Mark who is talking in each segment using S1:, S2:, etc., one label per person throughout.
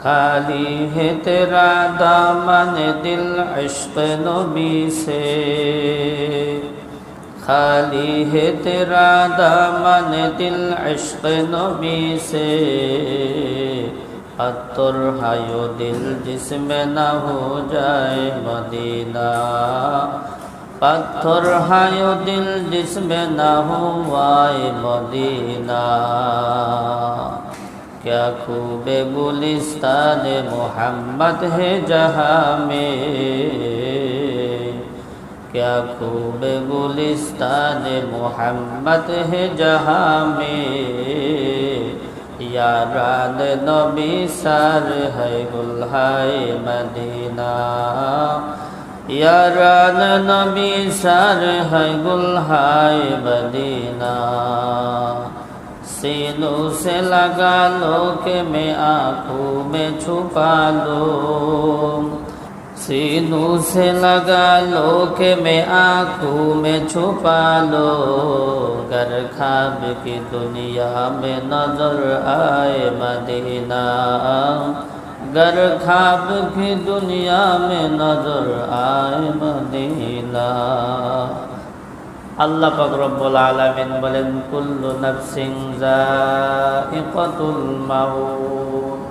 S1: खाली है तेरा दामन दिल इश्क नबी से खाली है तेरा दामन दिल इश्क नबी से अतर हायो दिल जिसमें न हो जाए मदीना पत्थर हायो दिल जिसमें न हुआए मदीना क्या खूब गुलिस्तान मोहम्मद है जहाँ में क्या खूब गुलिस्तान मोहम्मद है जहाँ में यारान नबी सर है गुल्हाय मदीना यारान नबी सर है गुल्हाय मदीना सीनों से लगा लो के मैं आंखों में छुपा लो सीनों से लगा लो के मैं आंखों में छुपा लो घर खाब की दुनिया में नजर आए मदीना घर खाब की दुनिया में नजर आए मदीना আল্লাহ পাক রব্বুল আলামিন বলেন, কুল্লু নাফসিন যায়িকাতুল মাউত।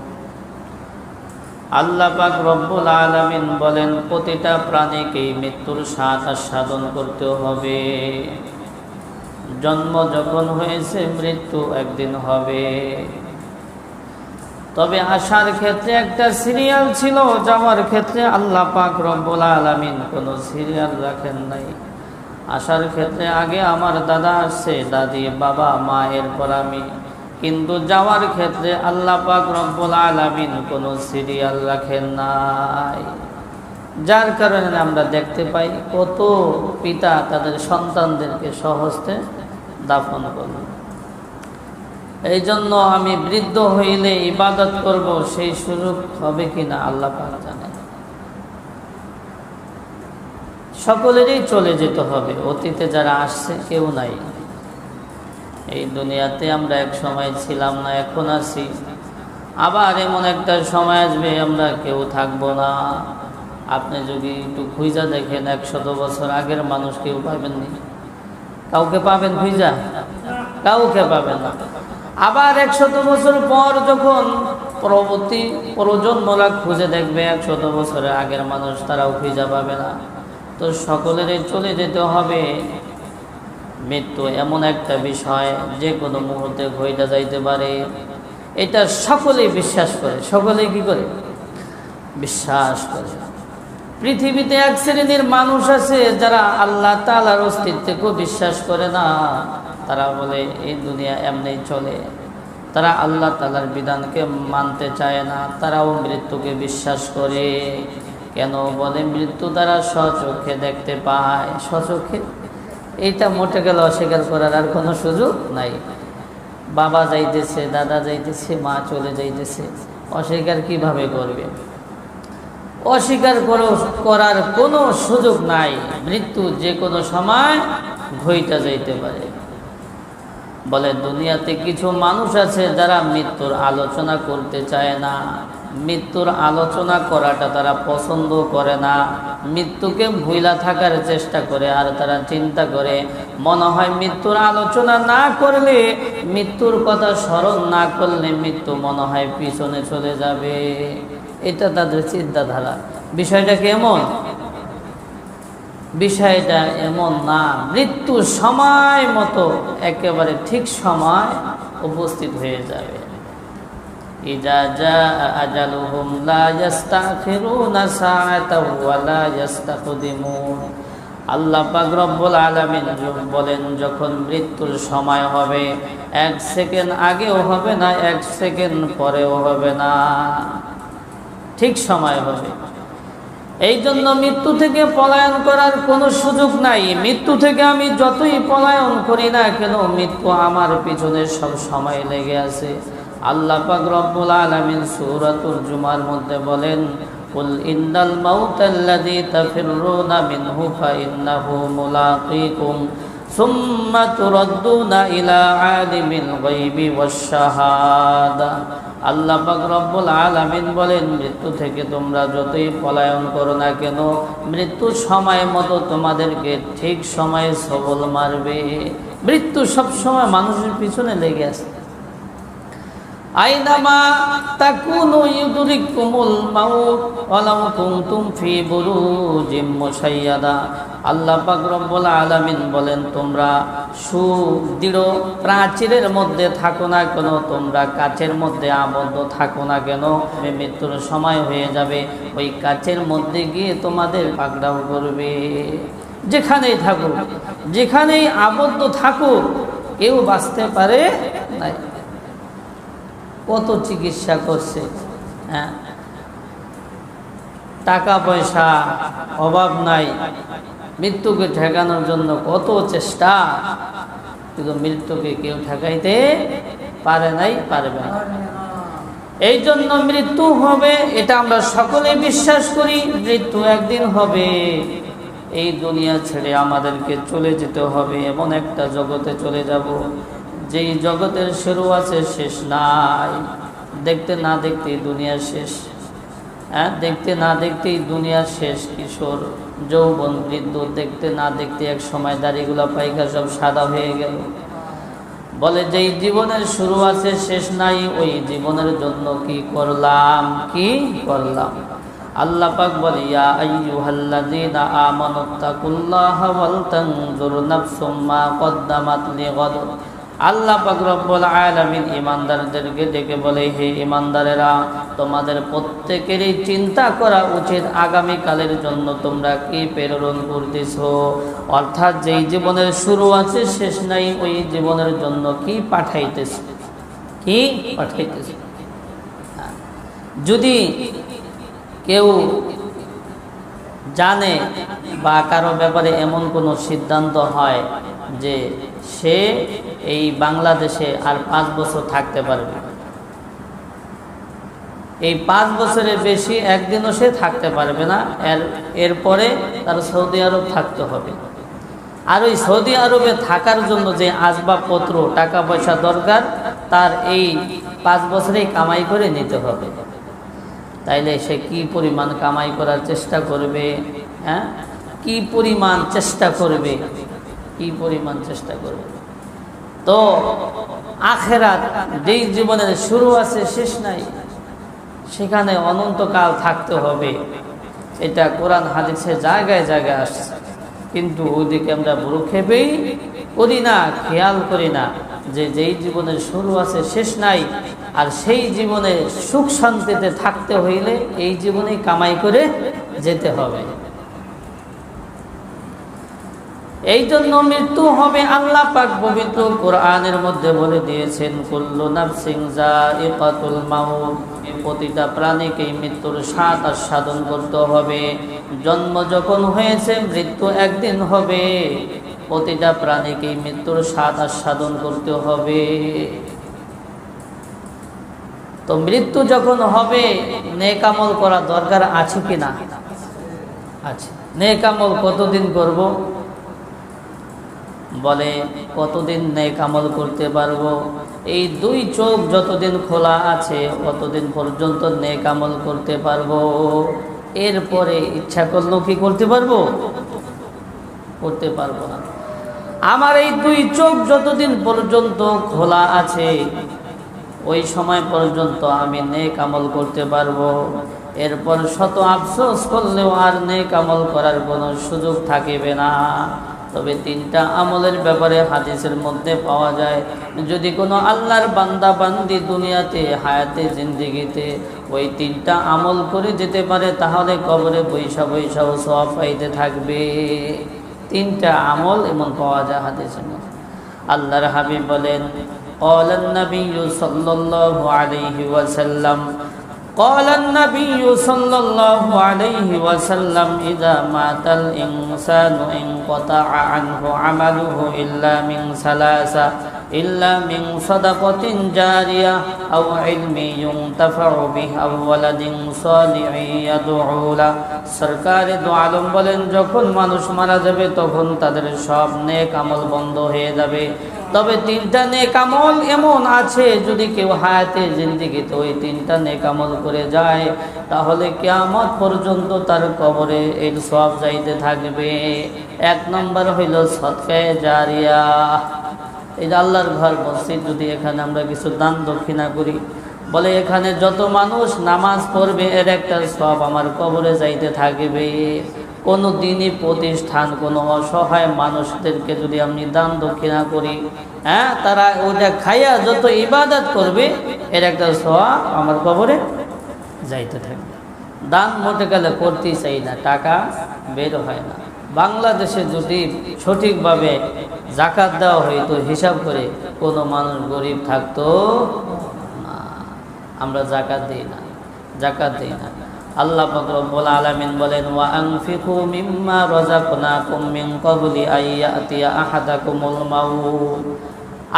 S1: আল্লাহ পাক রব্বুল আলামিন বলেন, প্রতিটা প্রাণীকে মৃত্যুর স্বাদ আস্বাদন করতে হবে। জন্ম যখন হয়েছে, মৃত্যু একদিন হবে। তবে আসার ক্ষেত্রে একটা সিরিয়াল ছিল, যাওয়ার ক্ষেত্রে আল্লাহ পাক রব্বুল আলামিন কোনো সিরিয়াল রাখেন নাই। আসার ক্ষেত্রে আগে আমার দাদা আসছে, দাদি, বাবা, মা, এরপর আমি। কিন্তু যাওয়ার ক্ষেত্রে আল্লাহ পাক রব্বুল আলামিন কোনো সিরিয়াল রাখেন নাই। যার কারণে আমরা দেখতে পাই, কত পিতা তাদের সন্তানদেরকে সহজতে দাফন করল। এই জন্য আমি বৃদ্ধ হইলে ইবাদত করব, সেই সুযোগ হবে কিনা আল্লাহ পাক জানেন সকলেরই চলে যেতে হবে। অতীতে যারা আসছে, কেউ নাই। এই দুনিয়াতে আমরা এক সময় ছিলাম না, এখন আছি। আবার এমন একটা সময় আসবে, আমরা কেউ থাকব না। আপনি যদি একটু খুঁজা দেখেন, একশত বছর আগের মানুষ কেউ পাবেননি। কাউকে পাবেন খুঁজা? কাউকে পাবেন না। আবার একশত বছর পর যখন পরবর্তী প্রজন্মরা খুঁজে দেখবে, একশত বছরের আগের মানুষ তারাও খুঁজা পাবে না। তো সকলেরই চলে যেতে হবে। মৃত্যু এমন একটা বিষয় যে কোনো মুহূর্তে ঘইটা যাইতে পারে। এটা সকলেই বিশ্বাস করে। সকলেই কি করে? বিশ্বাস করে। পৃথিবীতে এক শ্রেণির মানুষ আছে, যারা আল্লাহ তালার অস্তিত্বকেও বিশ্বাস করে না। তারা বলে, এই দুনিয়া এমনি চলে। তারা আল্লাহ তালার বিধানকে মানতে চায় না। তারাও মৃত্যুকে বিশ্বাস করে। কেন বলে মৃত্যু দ্বারা স্বচক্ষে দেখতে পায়? স্বচক্ষে? এইটা মোটে গেলে অস্বীকার করার আর কোনো সুযোগ নাই। বাবা যাইতেছে, দাদা যাইতেছে, মা চলে যাইতেছে। অস্বীকার কীভাবে করবে? অস্বীকার করার কোনো সুযোগ নাই। মৃত্যু যে কোনো সময় ঘইটা যাইতে পারে। বলে, দুনিয়াতে কিছু মানুষ আছে যারা মৃত্যুর আলোচনা করতে চায় না। মৃত্যুর আলোচনা করাটা তারা পছন্দ করে না। মৃত্যুকে ভুইলা থাকার চেষ্টা করে আর তারা চিন্তা করে। মনে হয় মৃত্যুর আলোচনা না করলে, মৃত্যুর কথা স্মরণ না করলে মৃত্যু মনে হয় পিছনে চলে যাবে। এটা তাদের চিন্তাধারা। বিষয়টা কেমন? বিষয়টা এমন না। মৃত্যু সময় মতো একেবারে ঠিক সময় উপস্থিত হয়ে যাবে। ইজা জা আজালুহুম লা ইস্তাখিরুনা সাআতাও ওয়া লা আল্লাহ পাক রব্বুল আলামিন বলেন, যখন মৃত্যুর সময় হবে, এক সেকেন্ড আগেও হবে না, এক সেকেন্ড পরেও হবে না। ঠিক সময় হবে। এই জন্য মৃত্যু থেকে পলায়ন করার কোনো সুযোগ নাই। মৃত্যু থেকে আমি যতই পলায়ন করি না কেন, মৃত্যু আমার পিছনে সব সময় লেগে আছে। আল্লাহ পাক রব্বুল আলামিন সূরাতুল জুমার মধ্যে বলেন, কুল ইন্নাল মাউতাল্লাযী তাফিররুনা মিনহু ফাইন্নাহু মুলাকীকুম সুম্মা তুরাদ্দুনা ইলা আলিমিল গায়বি ওয়াশ-শাহাদা আল্লাহ রব্বুল আলামিন বলেন, মৃত্যু থেকে তোমরা যতই পলায়ন করো না কেন মৃত্যু সময় মতো তোমাদেরকে ঠিক সময়ে সবল মারবে। মৃত্যু সব সময় মানুষের পিছনে লেগে আছে। আইনামা আলামিন বলেন, তোমরা সুদৃঢ় প্রাচীরের মধ্যে থাকো না কেন? তোমরা কাচের মধ্যে আবদ্ধ থাকো না কেন? মৃত্যুর সময় হয়ে যাবে। ওই কাচের মধ্যে গিয়ে তোমাদের পাকড়াও করবে। যেখানেই থাকুক, যেখানেই আবদ্ধ থাকুক, কেউ বাঁচতে পারে নাই। কত চিকিৎসা করছে হ্যাঁ? টাকা পয়সা অভাব নাই, মৃত্যুকে ঠেকানোর জন্য কত চেষ্টা, কিন্তু মৃত্যুকে কেউ ঠেকাইতে পারে নাই, পারবে না। এই জন্য মৃত্যু হবে, এটা আমরা সকলে বিশ্বাস করি, মৃত্যু একদিন হবে। এই দুনিয়া ছেড়ে আমাদেরকে চলে যেতে হবে, এমন একটা জগতে চলে যাব। যেই জগতের শুরু আছে, শেষ নাই। দেখতে না দেখতেই দুনিয়া শেষ। হ্যাঁ দেখতে না দেখতেই দুনিয়া শেষ, কিশোর, যৌবন, বৃদ্ধ। দেখতে না দেখতে এক সময় দাড়িগুলা পাইকা সব সাদা হয়ে গেল। বলে, যেই জীবনের শুরু আছে, শেষ নাই, ওই জীবনের জন্য কি করলাম? কি করলাম? আল্লাহ পাক বলে, ইয়া আইয়ুহাল্লাযীনা আমানুত্তাকুল্লাহা ওয়াল তানজুর নাফসুম কদ্দামাত লিগাদ আল্লাহ পাক রব্বুল আলামিন ইমানদারদেরকে ডেকে বলে, হে ইমানদারেরা তোমাদের প্রত্যেকেরই চিন্তা করা উচিত আগামী কালের জন্য তোমরা কি প্রেরণ করতেছো? অর্থাৎ যেই জীবনের শুরু আছে, শেষ নাই, ওই জীবনের জন্য কি পাঠাইতেছো? কি পাঠাইতেছো? যদি কেউ জানে বা কারও ব্যাপারে এমন কোনো সিদ্ধান্ত হয় যে সে এই বাংলাদেশে আর পাঁচ বছর থাকতে পারবে। এই পাঁচ বছরের বেশি একদিনও সে থাকতে পারবে না, এর, এরপরে তার সৌদি আরব থাকতে হবে। আর ওই সৌদি আরবে থাকার জন্য যে আসবাবপত্র টাকা পয়সা দরকার, তার এই পাঁচ বছরেই কামাই করে নিতে হবে। তাইলে সে কি পরিমাণ কামাই করার চেষ্টা করবে হ্যাঁ? কি পরিমাণ চেষ্টা করবে? কি পরিমাণ চেষ্টা করবে? তো আখেরাত যেই জীবনের শুরু আছে, শেষ নাই, সেখানে অনন্তকাল থাকতে হবে। এটা কোরআন হাদিসে জায়গায় জায়গায় আসছে। কিন্তু ওইদিকে আমরা ভ্রুক্ষেপেই করি না, খেয়াল করি না যে যেই জীবনের শুরু আছে, শেষ নাই, আর সেই জীবনে সুখ শান্তিতে থাকতে হইলে এই জীবনেই কামাই করে যেতে হবে। এই জন্য মৃত্যু হবে আল্লাহ পাক পবিত্র কোরআনের মধ্যে বলে দিয়েছেন, কুল্লু নাফসিং যায়িকাতুল মাউত। প্রতিটা প্রাণীকেই মৃত্যুর স্বাদ আস্বাদন করতে হবে। জন্ম যখন হয়েছে, মৃত্যু একদিন হবে। প্রতিটা প্রাণীকেই মৃত্যুর স্বাদ আস্বাদন করতে হবে। তো মৃত্যু যখন হবে নেকামল করা দরকার আছে কি না আছে নেকামল কতদিন করব? বলে, কতদিন নেক আমল করতে পারব? এই দুই চোখ যতদিন খোলা আছে, ততদিন পর্যন্ত নেক আমল করতে পারব। এরপরে ইচ্ছা করলেও কি করতে পারব? করতে পারব না। আমার এই দুই চোখ যতদিন পর্যন্ত খোলা আছে, ওই সময় পর্যন্ত আমি নেক আমল করতে পারব। এরপর শত আফসোস করলেও আর নেক আমল করার কোনো সুযোগ থাকিবে না। তবে তিনটা আমলের ব্যাপারে হাদিসের মধ্যে পাওয়া যায় যদি কোনো আল্লাহর বান্দা বান্দি দুনিয়াতে হায়াতে জিন্দিগিতে ওই তিনটা আমল করে যেতে পারে তাহলে কবরে বৈশা বৈশাও সব পাইতে থাকবে তিনটা আমল এমন পাওয়া যায় হাদিসের মধ্যে আল্লাহর হাবিব বলেন قال النبي صلى الله عليه وسلم قال النبي صلى الله عليه وسلم إذا مات الإنسان انقطع عنه عمله إلا من ثلاثة إلا من صدقة جارية أو علم ينتفع به أو ولد صالح يدعو له সরকারে দো আলম বলেন যখন মানুষ মারা যাবে তখন তাদের সব নেক আমল বন্ধ হয়ে যাবে তবে তিনটা নেকামল এমন আছে, যদি কেউ হায়াতে জিন্দিগিতে ওই তিনটা নেকামল করে যায়, তাহলে কেয়ামত পর্যন্ত তার কবরে এর সব যাইতে থাকবে। এক নম্বর হইল সৎকায় জারিয়া। এই আল্লাহর ঘর মসজিদ যদি এখানে আমরা কিছু দান দক্ষিণা করি, বলে এখানে যত মানুষ নামাজ পড়বে, এর একটা সব আমার কবরে যাইতে থাকবে। কোনো দিনই প্রতিষ্ঠান, কোনো অসহায় মানুষদেরকে যদি আমি দান দক্ষিণা করি হ্যাঁ তারা ওটা খাইয়া যত ইবাদত করবে, এর একটা সব আমার কবরে যাইতে থাকবে। দান মোটে গেলে করতেই চাই না, টাকা বের হয় না। বাংলাদেশে যদি সঠিকভাবে জাকাত দেওয়া হইতো, হিসাব করে কোনো মানুষ গরিব থাকতো না। আমরা জাকাত দিই না, জাকাত দিই না। আল্লাহ রব্বুল আলামিন বলেন, ওয়া আনফিকু মিম্মা রাযাকনাকুম মিন ক্বাবলি আইয়াতিয়া আহাদাকুমুল মাউত।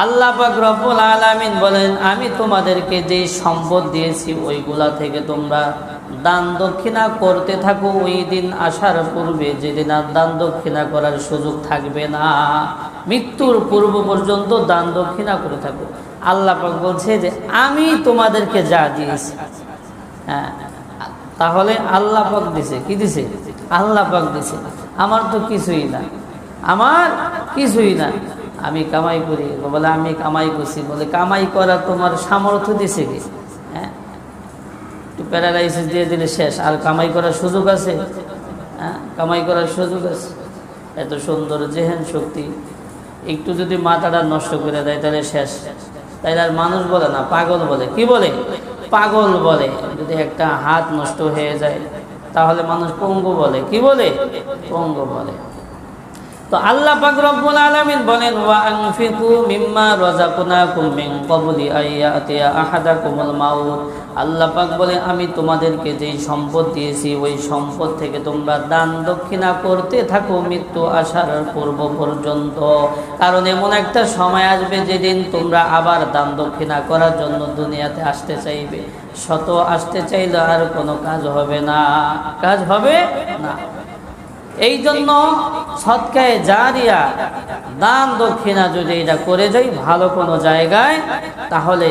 S1: আল্লাহ পাক রব্বুল আলামিন বলেন, আমি তোমাদেরকে যেই সম্পদ দিয়েছি, ওইগুলা থেকে তোমরা দান দক্ষিণা করতে থাকো। ওই দিন আসার পূর্বে যেদিন আর দান দক্ষিণা করার সুযোগ থাকবে না, মৃত্যুর পূর্ব পর্যন্ত দান দক্ষিণা করে থাকো। আল্লাহ পাক বলছে যে, আমি তোমাদেরকে যা দিয়েছি। হ্যাঁ। তাহলে আল্লাহ পাক দিছে। কি দিছে? আল্লাহ পাক দিছে। আমার তো কিছুই না। আমার কিছুই না। আমি কামাই করি। বলে, আমি কামাই করছি। বলে, কামাই করা তোমার সামর্থ্য দিছে কি? হ্যাঁ? প্যারালাইসিস দিয়ে দিলে শেষ। আর কামাই করার সুযোগ আছে? হ্যাঁ? কামাই করার সুযোগ আছে। এত সুন্দর জেহেন শক্তি। একটু যদি মাথাটা নষ্ট করে দেয়, তাহলে শেষ। তাইলে আর মানুষ বলে না, পাগল বলে। কি বলে? পাগল বলে, যদি একটা হাত নষ্ট হয়ে যায়, তাহলে মানুষ পঙ্গু বলে। কি বলে? পঙ্গু বলে। তো আল্লাহ পাক রব্বুল আলামিন বলেন, ওয়া আনফিকু মিম্মা রাযাকনাকুম মিন ক্বাবলি আইয়াতিয়া আহাদাকুমুল মাউত। আল্লাহ পাক বলে আমি তোমাদেরকে যেই সম্পদ দিয়েছি, ওই সম্পদ থেকে তোমরা দান দক্ষিণা করতে থাকো মৃত্যু আসার পূর্ব পর্যন্ত। কারণ এমন একটা সময় আসবে যেদিন তোমরা আবার দান দক্ষিণা করার জন্য দুনিয়াতে আসতে চাইবে। শত আসতে চাইলে আর কোনো কাজ হবে না। কাজ হবে না। এই জন্য সৎকায় জারিয়া দান দক্ষিণা যদি এটা করে যাই ভালো কোনো জায়গায়, তাহলে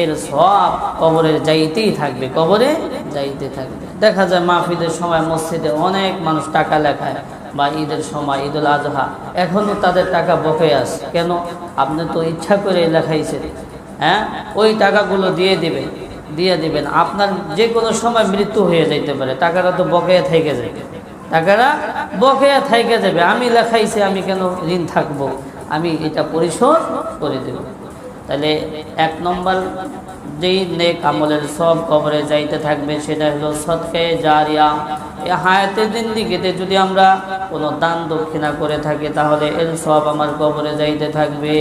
S1: এর সব কবরে যাইতেই থাকবে, কবরে যাইতে থাকবে। দেখা যায় মাহফিদের সময় মসজিদে অনেক মানুষ টাকা লেখায়, বা ঈদের সময়, ঈদুল আজহা। এখনও তাদের টাকা বকে আছে। কেন? আপনি তো ইচ্ছা করে লেখাইছেন হ্যাঁ? ওই টাকাগুলো দিয়ে দিবেন দিয়ে দিবেন। আপনার যে কোনো সময় মৃত্যু হয়ে যাইতে পারে, টাকাটা তো বকেয়া থেকে যায়। টাকাটা বকেয়া থাইকে যাবে। আমি লেখাইছি, আমি কেন ঋণ থাকব? আমি এটা পরিশোধ করে দেব। তাহলে এক নম্বর যেই নেক আমলের সব কবরে যাইতে থাকবে, সেটা হলো সৎকে জারিয়া। এ হায়াতের জিন্দিগিতে যদি আমরা কোনো দান দক্ষিণা করে থাকি, তাহলে এর সব আমার কবরে যাইতে থাকবে।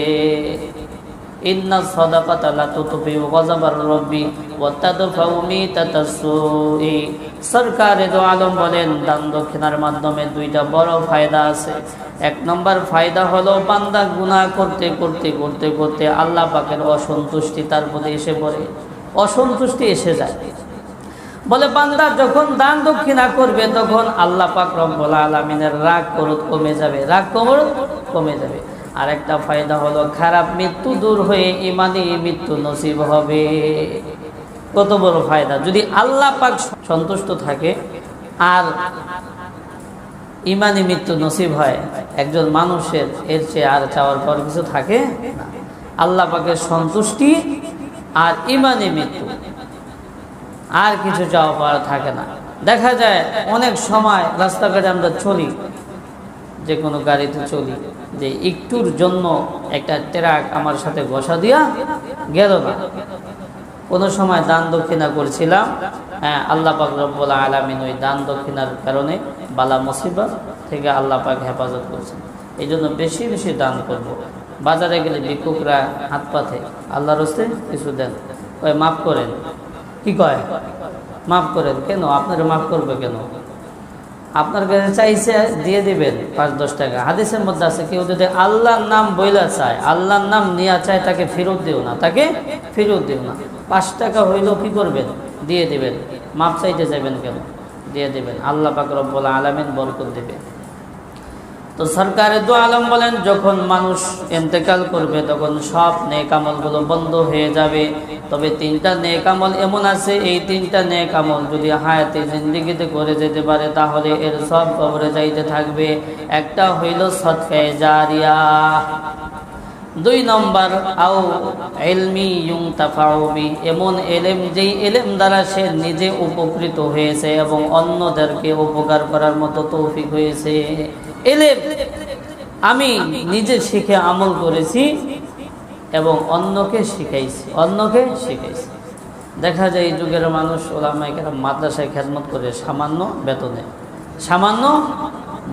S1: ইন্না সদাকাতা লা তুতফি গযাবার রব্বি। ওয়া তাদফাউ মিতাতাসসুই সরকারে দো আলম বলেন, দান দক্ষিণার মাধ্যমে দুইটা বড় ফায়দা আছে। এক নম্বর ফায়দা হলো, বান্দা গুনাহ করতে করতে করতে করতে আল্লাহ পাকের অসন্তুষ্টি তার প্রতি এসে পড়ে। অসন্তুষ্টি এসে যায়। বলে, বান্দা যখন দান দক্ষিণা করবে, তখন আল্লাহ পাক রব্বুল আলামিনের রাগ করত কমে যাবে। রাগ করত কমে যাবে। আর একটা ফায়দা হলো, খারাপ মৃত্যু দূর হয়ে ইমানি মৃত্যু নসিব হবে। কত বড় ফায়দা? যদি আল্লাহ পাক সন্তুষ্ট থাকে আর ইমানি মৃত্যু নসিব হয়, একজন মানুষের এর চেয়ে আর চাওয়ার পর কিছু থাকে। আল্লাহ পাকের সন্তুষ্টি আর ইমানি মৃত্যু। আর কিছু চাওয়া পাওয়া থাকে না। দেখা যায় অনেক সময় রাস্তাঘাটে আমরা চলি, যে কোনো গাড়িতে চলি, যে একটুর জন্য একটা ট্রাক আমার সাথে বসা দিয়া গেল না। কোনো সময় দান দক্ষিণা করছিলাম হ্যাঁ আল্লাহ পাক রব্বুল আলমিন ওই দান দক্ষিণার কারণে বালা মুসিবত থেকে আল্লাহ পাক হেফাজত করছেন। এই জন্য বেশি বেশি দান করব। বাজারে গেলে ভিক্ষুকরা হাত পাথে আল্লাহর হস্তে কিছু দেন। ওই মাফ করেন। কি কয়? মাফ করেন। কেন? আপনারা মাফ করবে কেন? আপনার কাছে চাইছে, দিয়ে দিবেন পাঁচ, দশ টাকা। হাদিসের মধ্যে আছে, কেউ যদি আল্লাহর নাম বইলা চায়, আল্লাহর নাম নিয়ে চায়, তাকে ফেরত দিও না, তাকে ফেরত দিও না। পাঁচ টাকা হইলেও কী করবেন? দিয়ে দিবেন। মাপ চাইতে যাবেন কেন? দিয়ে দেবেন। আল্লাহ পাক রব্বুল আলামিন বরকত দেবে তো সরকারের দু আলম বলেন, যখন মানুষ এন্তেকাল করবে, তখন সব নেক আমলগুলো বন্ধ হয়ে যাবে। তবে তিনটা নেক আমল এমন আছে, এই তিনটা নেক আমল যদি হায়াতে জিন্দিগিতে করে যেতে পারে, তাহলে এর সব কবরে যাইতে থাকবে। একটা হইল সৎকায় জারিয়া। দুই নম্বর, আও এলমি ইউং তাফাউবি এমন এলেম, যেই এলেম দ্বারা সে নিজে উপকৃত হয়েছে এবং অন্যদেরকে উপকার করার মতো তৌফিক হয়েছে। এলেম। আমি নিজে শিখে আমল করেছি এবং অন্যকে শিখাইছি অন্যকে শিখাইছি। দেখা যায় এই যুগের মানুষ ওলামাইকেরা মাদ্রাসায় খেদমত করে সামান্য বেতনে সামান্য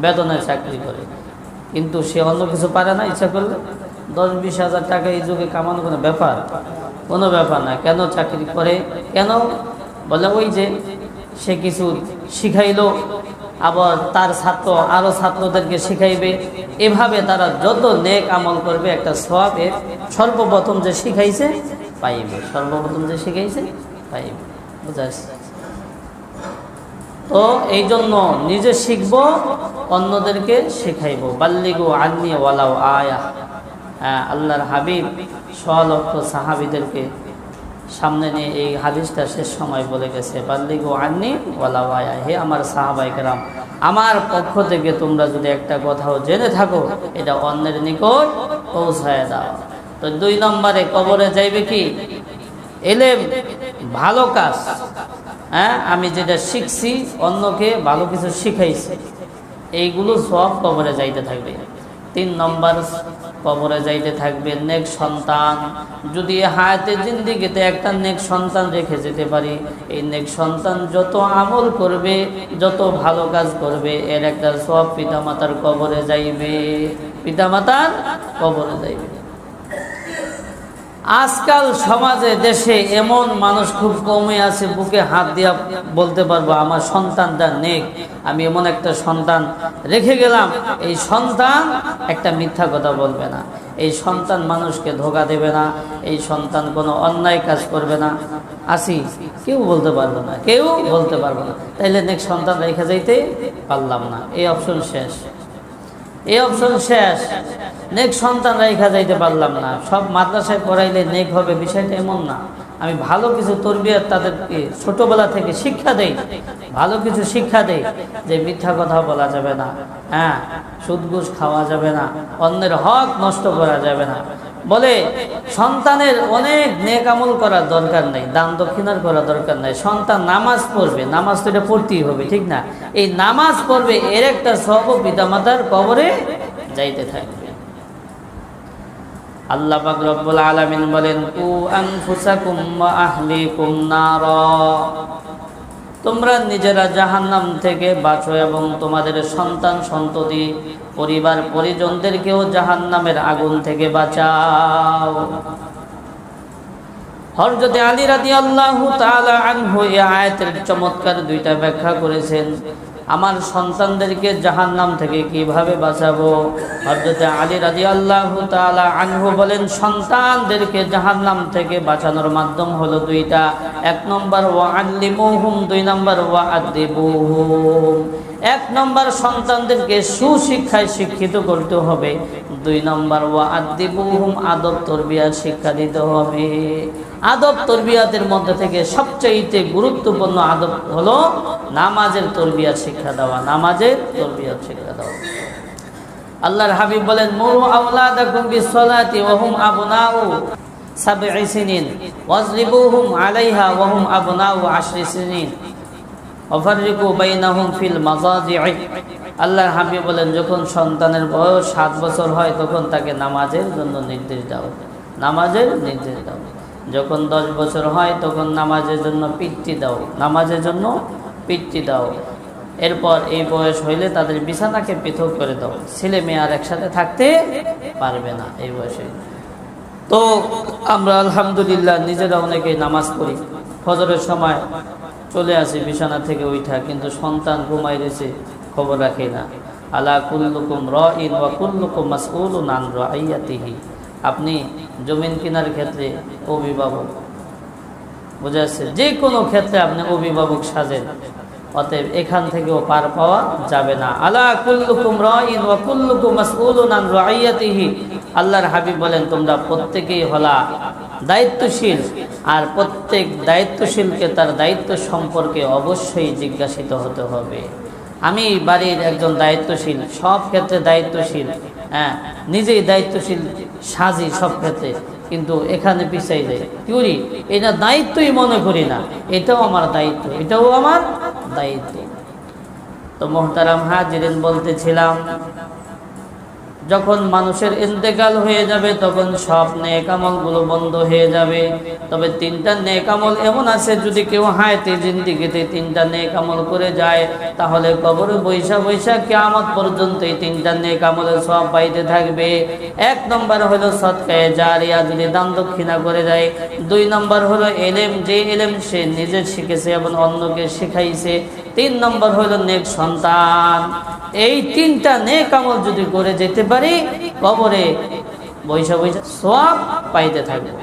S1: বেতনে চাকরি করে। কিন্তু সে অন্য কিছু পারে না ইচ্ছা করলে। দশ বিশ হাজার টাকা এই যুগে কামানো কোনো ব্যাপার? কোনো ব্যাপার না। কেন চাকরি করে? কেন? বলে ওই যে সে কিছু শিখাইলো আবার তার ছাত্র আরও ছাত্রদেরকে শিখাইবে। এভাবে তারা যত নেক আমল করবে, একটা সবে সর্বপ্রথম যে শিখাইছে, পাইবে। সর্বপ্রথম যে শিখাইছে, পাইবে। বুঝাচ্ছি তো এই জন্য নিজে শিখব, অন্যদেরকে শেখাইব। বাল্লিগু আন্নি ওয়ালাও আয়া। হ্যাঁ আল্লাহর হাবিব লক্ষ সাহাবিদেরকে সামনে নিয়ে এই হাদিসটা শেষ সময় বলে গেছে, বাল্লিগু আন্নি ওয়ালাও আয়া হে আমার সাহাবাইকেরাম আমার পক্ষ থেকে তোমরা যদি একটা কথাও জেনে থাকো, এটা অন্যের নিকট পৌঁছায় দাও। তো দুই নম্বরে কবরে যাইবে কি? এলেম, ভালো কাজ। হ্যাঁ আমি যেটা শিখছি, অন্যকে ভালো কিছু শিখাইছি, এইগুলো সব কবরে যাইতে থাকবে। তিন নম্বর কবরে যাইতে থাকবে, নেক সন্তান। যদি হায়াতে জিন্দিগিতে একটা নেক সন্তান রেখে যেতে পারি, এই নেক সন্তান যত আমল করবে, যত ভালো কাজ করবে, এর একটা সব পিতামাতার কবরে যাইবে। পিতামাতার কবরে যাইবে। আজকাল সমাজে, দেশে এমন মানুষ খুব কমে আছে, বুকে হাত দিয়া বলতে পারব, আমার সন্তানটা নেক, আমি এমন একটা সন্তান রেখে গেলাম। এই সন্তান একটা মিথ্যা কথা বলবে না। এই সন্তান মানুষকে ধোকা দেবে না, এই সন্তান কোনো অন্যায় কাজ করবে না। আসি, কেউ বলতে পারবে না, কেউ বলতে পারবে না। তাইলে নেক সন্তান রেখে যাইতে পারলাম না। এই অপশন শেষ। এই অপশন শেষ। নেক সন্তান রেখা যাইতে পারলাম না। সব মাদ্রাসায় পড়াইলে নেক হবে, বিষয়টা এমন না। আমি ভালো কিছু তরবিয়ত তাদেরকে ছোটবেলা থেকে শিক্ষা দেই। ভালো কিছু শিক্ষা দেই যে মিথ্যা কথা বলা যাবে না। হ্যাঁ সুদ ঘুষ খাওয়া যাবে না। অন্যের হক নষ্ট করা যাবে না। বলে, সন্তানের অনেক নেক আমল করার দরকার নেই, দান দক্ষিণার করা দরকার নেই। সন্তান নামাজ পড়বে, নামাজ তো এটা পড়তেই হবে, ঠিক না? এই নামাজ পড়বে, এর একটা সব পিতামাতার কবরে যাইতে থাকবে। আল্লাহ রব্বুল আলামিন বলেন কু আনফুসাকুম আহলিকুম নার। তোমরা নিজেরা জাহান্নাম থেকে বাঁচো এবং তোমাদের সন্তান, সন্ততি, পরিবার, পরিজনদেরকেও জাহান্নামের আগুন থেকে বাঁচাও। হরজতে আলী রাদি আল্লাহ আনহু আয়াতের চমৎকার দুইটা ব্যাখ্যা করেছেন। আমার সন্তানদেরকে জাহান নাম থেকে কীভাবে বাঁচাবো? হজরতে আলী রাজি আল্লাহ তালা আনহু বলেন, সন্তানদেরকে জাহান নাম থেকে বাঁচানোর মাধ্যম হলো দুইটা। এক নম্বর, ওয়া আল্লিমুহুম। দুই নম্বর, ওয়া আদিবুহুম এক নম্বর সন্তানদেরকে সুশিক্ষায় শিক্ষিত করতে হবে। দুই নম্বর ওয়া আদিবুহুম আদব তরবিয়ার শিক্ষা দিতে হবে। আদব তরবিয়াতের মধ্যে থেকে সবচাইতে গুরুত্বপূর্ণ আদব হলো নামাজের তরবিয়ার শিক্ষা দেওয়া। নামাজের তরবিয়ার শিক্ষা দেওয়া। আল্লাহর হাবিব বলেন, মুরু আওলাদাকুম বিসসালাতি ওয়া হুম আবনাউ সাবঈ সিনিন। ওয়াজরিবুহুম আলাইহা ওয়া হুম আবনাউ আশরি ওয়াফাররিকু বাইনাহুম ফিল মাযাজি'i আল্লাহর হাবিব বলেন, যখন সন্তানের বয়স সাত বছর হয়, তখন তাকে নামাজের জন্য নির্দেশ দাও। নামাজের নির্দেশ দাও। যখন দশ বছর হয়, তখন নামাজের জন্য পিতৃ দাও। নামাজের জন্য পিতৃ দাও। এরপর এই বয়স হইলে তাদের বিছানাকে পৃথক করে দাও। ছেলে মেয়ে আর একসাথে থাকতে পারবে না এই বয়সে। তো আমরা আলহামদুলিল্লাহ নিজেরা অনেকে নামাজ পড়ি। ফজরের সময় চলে আসি বিছানা থেকে উঠা কিন্তু সন্তান ঘুমাই রয়েছে, খবর রাখে না। আলা কুল্লুকুম র ইন ওয়া কুল্লুকুম মাসউল নান রাইয়াতিহি। আপনি জমিন কেনার ক্ষেত্রে অভিভাবক। বোঝা যাচ্ছে? যে কোনো ক্ষেত্রে আপনি অভিভাবক সাজেন। অতএব এখান থেকেও পার পাওয়া যাবে না। আলা কুল্লুকুম রাইন ওয়া কুল্লুকুম মাসউলুন আন রাইয়াতিহি। আল্লাহর হাবিব বলেন, তোমরা প্রত্যেকেই হলা দায়িত্বশীল। আর প্রত্যেক দায়িত্বশীলকে তার দায়িত্ব সম্পর্কে অবশ্যই জিজ্ঞাসিত হতে হবে। আমি বাড়ির একজন দায়িত্বশীল, সব ক্ষেত্রে দায়িত্বশীল হ্যাঁ নিজেই দায়িত্বশীল, সাজি সব ক্ষেত্রে। কিন্তু এখানে পিছাই যায় করি? এটা দায়িত্বই মনে করি না, এটাও আমার দায়িত্ব, এটাও আমার দায়িত্ব। তো মোহতারাম হাজিরেন বলতেছিলাম যখন মানুষের ইন্তেকাল হয়ে যাবে, তখন সব নেকামলগুলো বন্ধ হয়ে যাবে। তবে তিনটা নেকামল এমন আছে, যদি কেউ হায়াতে জিন্দিগিতে তিনটা নেকামল করে যায়, তাহলে কবরে বৈশা বৈশা কেমন পর্যন্ত এই তিনটা নেকামলের সব পাইতে থাকবে। এক নম্বর হলো সৎকায়ে জারিয়া, যদি দান দক্ষিণা করে যায় দুই নম্বর হলো এলেম, যে এলেম সে নিজে শিখেছে এবং অন্যকে শিখাইছে। তিন নম্বর হইল নেক সন্তান। এই তিনটা নেক আমল যদি করে যেতে পারি, কবরে বৈশা বৈশা সব পাইতে থাকবে।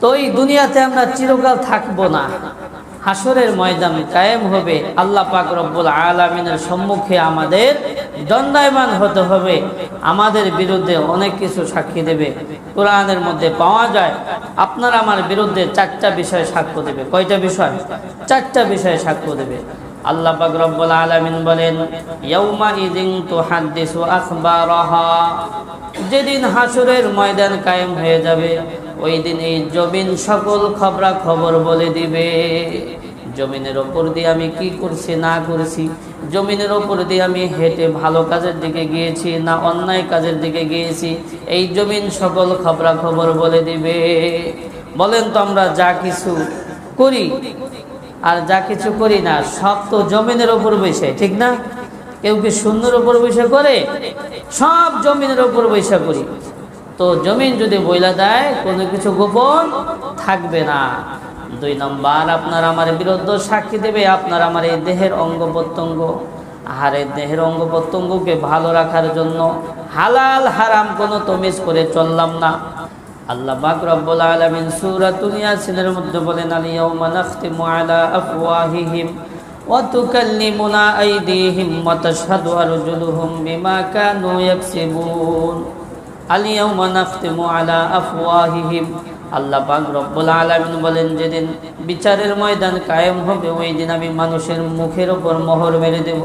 S1: তো এই দুনিয়াতে আমরা চিরকাল থাকব না। হাসরের ময়দান কায়েম হবে। আল্লাহ পাক রব্বুল আলমিনের সম্মুখে আমাদের দণ্ডায়মান হতে হবে। আমাদের বিরুদ্ধে অনেক কিছু সাক্ষী দেবে। কোরআনের মধ্যে পাওয়া যায়, আপনার আমার বিরুদ্ধে চারটা বিষয় সাক্ষ্য দেবে। কয়টা বিষয়? চারটা বিষয়ে সাক্ষ্য দেবে। আল্লাহ পাক রব্বুল আলামিন বলেন, ইয়াউমা ইদিন তুহাদ্দিসু আখবারাহা। যেদিন হাসরের ময়দান কায়েম হয়ে যাবে, ওই দিন এই জমিন সকল খবরা খবর বলে দিবে। জমিনের ওপর দিয়ে আমি কি করছি, না করছি? জমিনের ওপর দিয়ে আমি হেঁটে ভালো কাজের দিকে গিয়েছি, না অন্যায় কাজের দিকে গিয়েছি, এই জমিন সকল খবরা খবর বলে দিবে। বলেন তো আমরা যা কিছু করি আর যা কিছু করি না, সব তো জমিনের ওপর বসে, ঠিক না? কেউ কি শূন্যের ওপর বসে করে? সব জমিনের ওপর বৈশা করি। তো জমিন যদি বইলা দেয়, কোনো কিছু গোপন থাকবে না। দুই নম্বর, আপনার আমার বিরুদ্ধ সাক্ষী দেবে, আপনার আমার এই দেহের অঙ্গ প্রত্যঙ্গ আর এই দেহের অঙ্গ প্রত্যঙ্গকে ভালো রাখার জন্য হালাল হারাম কোনো তমিজ করে চললাম না। আল্লাহ পাক রব্বুল আলামিন সূরাতুল ইয়াসিনের মধ্যে বলেন, আল ইয়াউমা নাখতিমু আলা আফওয়াহিহিম ওয়া তুকাল্লিমুনা আইদিহিম ওয়া তাশহাদু আরজুলুহুম বিমা কানু ইয়াকসিবুন। আল ইয়াউমা নাখতিমু আলা আফওয়াহিহিম। আল্লাহ পাক রব্বুল আলামিন বলেন, যেদিন বিচারের ময়দান কায়েম হবে, ওই দিন আমি মানুষের মুখের ওপর মোহর মেরে দেব।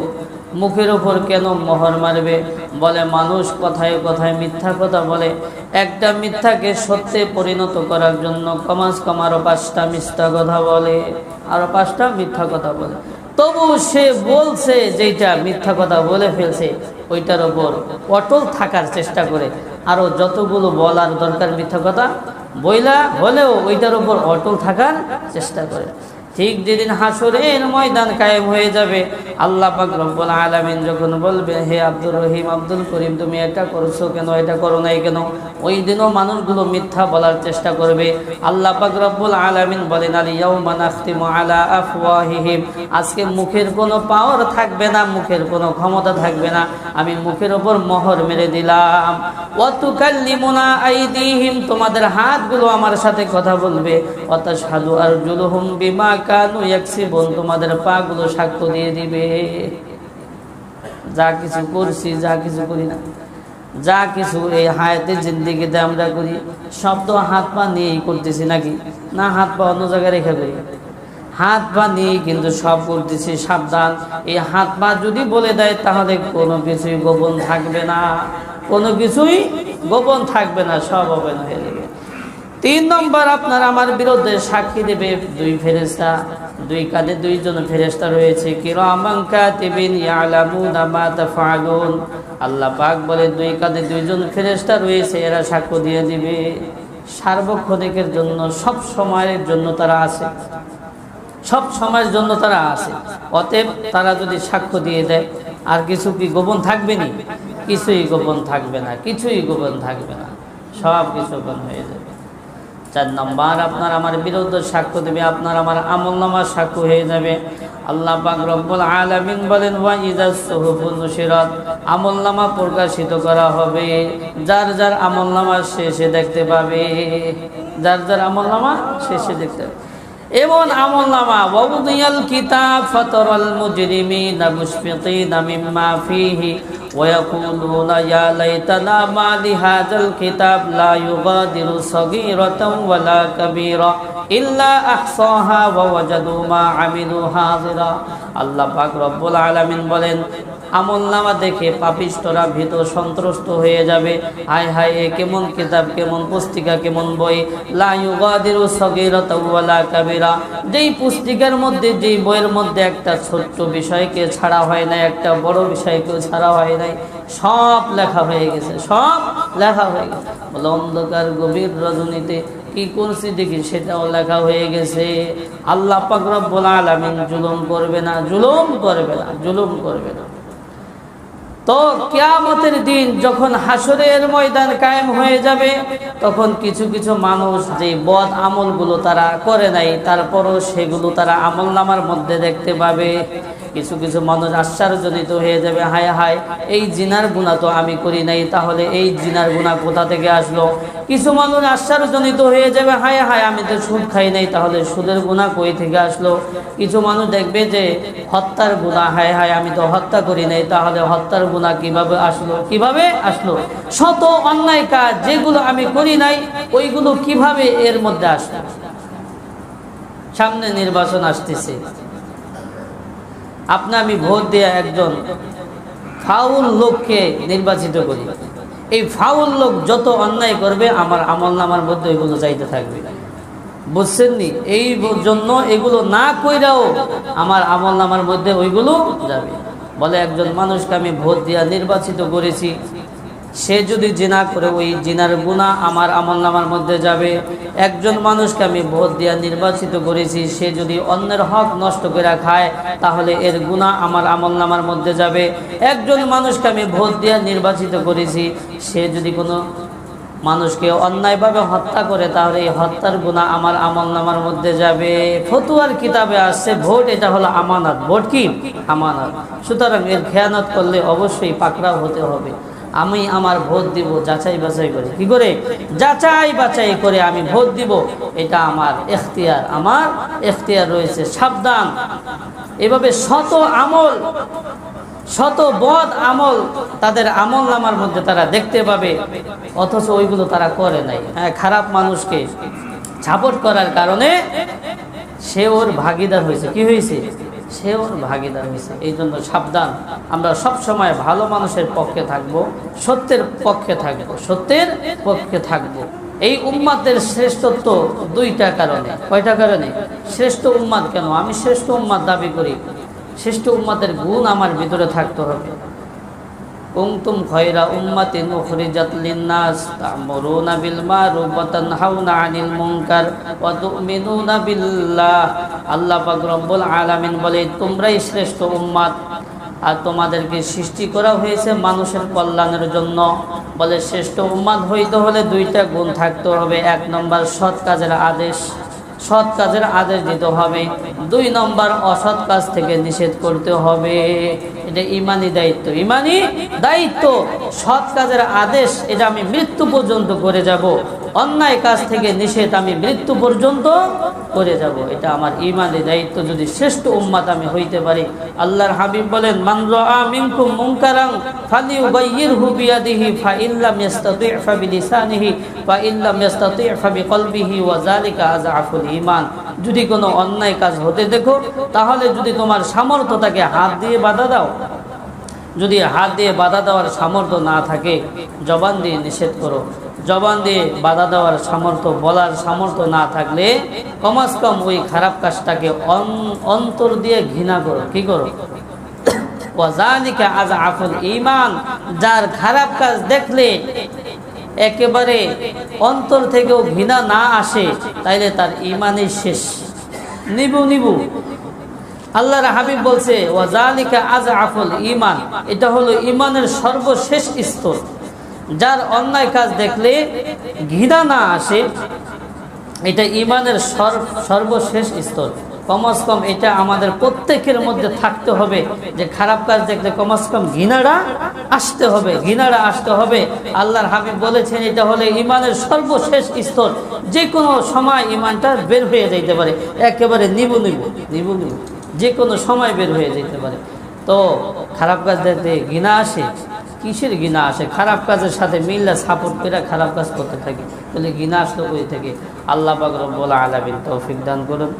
S1: মুখের ওপর কেন মোহর মারবে? বলে, মানুষ কথায় কথায় মিথ্যা কথা বলে। একটা মিথ্যাকে সত্যে পরিণত করার জন্য কমাস কম আরও পাঁচটা মিথ্যা কথা বলে। আরও পাঁচটা মিথ্যা কথা বলে। তবু সে বলছে যেটা মিথ্যা কথা বলে ফেলছে, ওইটার ওপর অটল থাকার চেষ্টা করে। আরও যতগুলো বলার দরকার মিথ্যা কথা, বইলা হলেও ওইটার ওপর অটল থাকার চেষ্টা করে। ঠিক যেদিন হাসরের ময়দান কায়েম হয়ে যাবে, আল্লাহ পাক রব্বুল আলামিন যখন বলবে হে আব্দুর রহিম, আব্দুল করিম, তুমি এটা করছ কেন, এটা করো নাই কেন? ওই দিনও মানুষগুলো মিথ্যা বলার চেষ্টা করবে। আল্লাহ পাক রব্বুল আলামিন বলেন, আল ইয়াউমা নাখতিমু আলা আফওয়াহিহিম। আজকে মুখের কোনো পাওয়ার থাকবে না, মুখের কোনো ক্ষমতা থাকবে না। আমি মুখের ওপর মোহর মেরে দিলাম। ওয়া তুকাল্লিমুনা আইদিহিম, তোমাদের হাতগুলো আমার সাথে কথা বলবে। ওয়া তাশহাদু আরজুলুহুম বিমা কানু তোমাদের পাগুলো সাক্ষ্য দিয়ে দিবে। যা কিছু করছি, যা কিছু করি না। যা কিছু এই জিন্দিগিতে আমরা করি, সব তো হাত পা নিয়েই করতেছি নাকি? না, হাত পা অন্য জায়গায় রেখে করি হাত পা নিয়েই কিন্তু সব করতেছি, সাবধান। এই হাত পা যদি বলে দেয়, তাহলে কোনো কিছুই গোপন থাকবে না। কোনো কিছুই গোপন থাকবে না, সব হয়ে যাবে। তিন নম্বর, আপনার আমার বিরুদ্ধে সাক্ষী দেবে দুই ফেরেস্তা দুই কাঁধে দুইজন ফেরেস্তা রয়েছে। আল্লাহ পাক বলে, দুই কাঁধে দুইজন ফেরেস্তা রয়েছে, এরা সাক্ষ্য দিয়ে দিবে। সার্বক্ষণিকের জন্য, সব সময়ের জন্য তারা আছে। সব সময়ের জন্য তারা আছে। অতএব তারা যদি সাক্ষ্য দিয়ে দেয়, আর কিছু কি গোপন থাকবে নি? কিছুই গোপন থাকবে না, কিছুই গোপন থাকবে না। সব কিছু গোপন হয়ে যাবে। চার নম্বর, আপনার আমার বিরুদ্ধে সাক্ষ্য দেবে, আপনার আমার আমল নামার সাক্ষ্য হয়ে যাবে। আল্লাহ পাক রব্বুল আলামিন বলেন, ওয়া ইযা সুহুফু নুশিরাত আমল নামা প্রকাশিত করা হবে। যার যার আমল নামা শেষে দেখতে পাবে, যার যার আমল নামা শেষে দেখতে পাবে। এমন আমল নামা ওয়াউদিয়াল কিতাব ফাতারাল মুজরিমিনা মুশফিকিনা মিম্মা ফিহি ويقولون يا ليتنا ما لهذا الكتاب لا يغادر صغيرة ولا كبيرة إلا أحصاها ووجدوا ما عملوا حاضرا আল্লাহ পাক রব্বুল আলামিন বলেন আমল নামা দেখে পাপিষ্টরা ভীত সন্ত্রস্ত হয়ে যাবে হায় হায় এ কেমন কিতাব কেমন পুস্তিকা কেমন বই লা ইউগাদিরু সগীরাতা ওয়ালা কাবীরা যেই পুস্তিকার মধ্যে, যেই বইয়ের মধ্যে একটা ছোট্ট বিষয়কে ছাড়া হয় না একটা বড় বিষয়কে ছাড়া হয় নাই, সব লেখা হয়ে গেছে, সব লেখা হয়ে গেছে। বলে অন্ধকার গভীর রজনীতে কি করছি দেখি সেটাও লেখা হয়ে গেছে। আল্লাহ পাক রব্বুল আলামিন জুলুম করবে না, জুলুম করবে না, জুলুম করবে না। তো কেয়ামতের দিন যখন হাসরের ময়দান কায়েম হয়ে যাবে, তখন কিছু কিছু মানুষ যে বদ আমলগুলো তারা করে নাই, তারপরও সেগুলো তারা আমল নামার মধ্যে দেখতে পাবে। কিছু কিছু মানুষ আশ্চর্যজনিত হয়ে যাবে, হায় হায়, এই জিনার গুণা তো আমি করি নাই, তাহলে এই জিনার গুণা কোথা থেকে আসলো? কিছু মানুষ আশ্চর্যজনিত হয়ে যাবে, হায় হায়, আমি তো সুদ খাই নাই, তাহলে সুদের গুণা কই থেকে আসলো? কিছু মানুষ দেখবে যে হত্যার গুণা, হায় হায়, আমি তো হত্যা করি নাই, তাহলে হত্যার গুণা কীভাবে আসলো? কীভাবে আসলো? শত অন্যায় কাজ যেগুলো আমি করি নাই, ওইগুলো কীভাবে এর মধ্যে আসলো? সামনে নির্বাচন আসতেছে। আপনি আমি ভোট দিয়ে একজন ফাউল লোককে নির্বাচিত করি। এই ফাউল লোক যত অন্যায় করবে, আমার আমল নামার মধ্যে ওইগুলো চাইতে থাকবে। বুঝছেননি এই জন্য এগুলো না কইরাও আমার আমল নামার মধ্যে ওইগুলো যাবে। বলে একজন মানুষকে আমি ভোট দিয়া নির্বাচিত করেছি সে যদি জিনা করে, ওই জিনার গুণা আমার আমল নামার মধ্যে যাবে। একজন মানুষকে আমি ভোট দিয়া নির্বাচিত করেছি, সে যদি অন্যের হক নষ্ট করে খায়, তাহলে এর গুণা আমার আমল নামার মধ্যে যাবে। একজন মানুষকে আমি ভোট দিয়া নির্বাচিত করেছি, সে যদি কোনো মানুষকে অন্যায়ভাবে হত্যা করে, তাহলে এই হত্যার গুণা আমার আমল নামার মধ্যে যাবে। ফতুয়ার কিতাবে আসছে, ভোট এটা হলো আমানত। ভোট কি? আমানত। সুতরাং এর খেয়ানত করলে অবশ্যই পাকড়াও হতে হবে। আমি আমার ভোট দিব, যাচাই বাছাই করে। কি করে? যাচাই বাছাই করে আমি ভোট দিব। এটা আমার এখতিয়ার আমার এখতিয়ার রয়েছে, সাবধান। এভাবে শত আমল, শত বদ আমল তাদের আমল নামার মধ্যে তারা দেখতে পাবে। অথচ ওইগুলো তারা করে নাই। হ্যাঁ খারাপ মানুষকে ছাপট করার কারণে সে ওর ভাগিদার হয়েছে। কি হয়েছে? সে ওর ভাগিদার হয়েছে। এই জন্য সাবধান। আমরা সব সময় ভালো মানুষের পক্ষে থাকব, সত্যের পক্ষে থাকব, সত্যের পক্ষে থাকব। এই উম্মাদের শ্রেষ্ঠত্ব দুইটা কারণে। কয়টা কারণে? শ্রেষ্ঠ উম্মাদ কেন? আমি শ্রেষ্ঠ উম্মাদ দাবি করি। শ্রেষ্ঠ উম্মাদের গুণ আমার ভিতরে থাকতে হবে। কুনতুম খয়রা উম্মাতিন উখরিজাত লিন-নাস, তা'মুরুনা বিল মারুফ ওয়া তানহাউনা 'আনিল মুনকার ওয়া তু'মিনুনা বিল্লাহ। আল্লাহ পাক রব্বুল আলামিন বলে, তোমরাই শ্রেষ্ঠ উম্মাত। আর তোমাদেরকে সৃষ্টি করা হয়েছে মানুষের কল্যাণের জন্য। বলে, শ্রেষ্ঠ উম্মাদ হইতে হলে দুইটা গুণ থাকতে হবে। এক নম্বর, সৎ কাজের আদেশ। সৎ কাজের আদেশ দিতে হবে। দুই নম্বর, অসৎ কাজ থেকে নিষেধ করতে হবে। এটা ইমানি দায়িত্ব। ইমানি দায়িত্ব, সৎ কাজের আদেশ, এটা আমি মৃত্যু পর্যন্ত করে যাব। অন্যায় কাজ থেকে নিষেধ আমি মৃত্যু পর্যন্ত করে যাব। এটা আমার ইমানি দায়িত্ব। যদি শ্রেষ্ঠ উম্মাত আমি হইতে পারি, আল্লাহর হাবিব বলেন, মান ঈমান। যদি কোনো অন্যায় কাজ হতে দেখো, তাহলে যদি তোমার সামর্থ্য থাকে হাত দিয়ে বাধা দাও। যদি হাত দিয়ে বাধা দেওয়ার সামর্থ্য না থাকে, জবান দিয়ে নিষেধ করো। জবান দিয়ে বাধা দেওয়ার সামর্থ্য, বলার সামর্থ্য না থাকলে কমাস কম ওই খারাপ কাজটাকে অন্তর দিয়ে ঘৃণা করো। কি করো? আজ আফুল ইমান যার খারাপ কাজ দেখলে একেবারে অন্তর থেকেও ঘৃণা না আসে, তাইলে তার ইমানই শেষ। নিবু নিবু। আল্লাহর হাবিব বলছে, ওয়াজালিকা আজ আফুল ইমান এটা হলো ইমানের সর্বশেষ স্তর। যার অন্যায় কাজ দেখলে ঘৃণা না আসে, এটা ইমানের সর- সর্বশেষ স্তর। কমস কম এটা আমাদের প্রত্যেকের মধ্যে থাকতে হবে যে খারাপ কাজ দেখলে কমস কম ঘৃণারা আসতে হবে ঘৃণারা আসতে হবে। আল্লাহর হাবিব বলেছেন এটা হলে ইমানের সর্বশেষ স্তর। যে কোনো সময় ইমানটা বের হয়ে যাইতে পারে, একেবারে নিবু নিবু নিবু নিবু। যে কোনো সময় বের হয়ে যেতে পারে। তো খারাপ কাজ দেখতে ঘৃণা আসে কিসের গিনা আসে? খারাপ কাজের সাথে মিললে সাপোর্ট করে খারাপ কাজ করতে থাকে। তাহলে গিনা আসলে ওই থেকে। আল্লাহ পাক রব্বুল আলামিন তৌফিক দান করুন।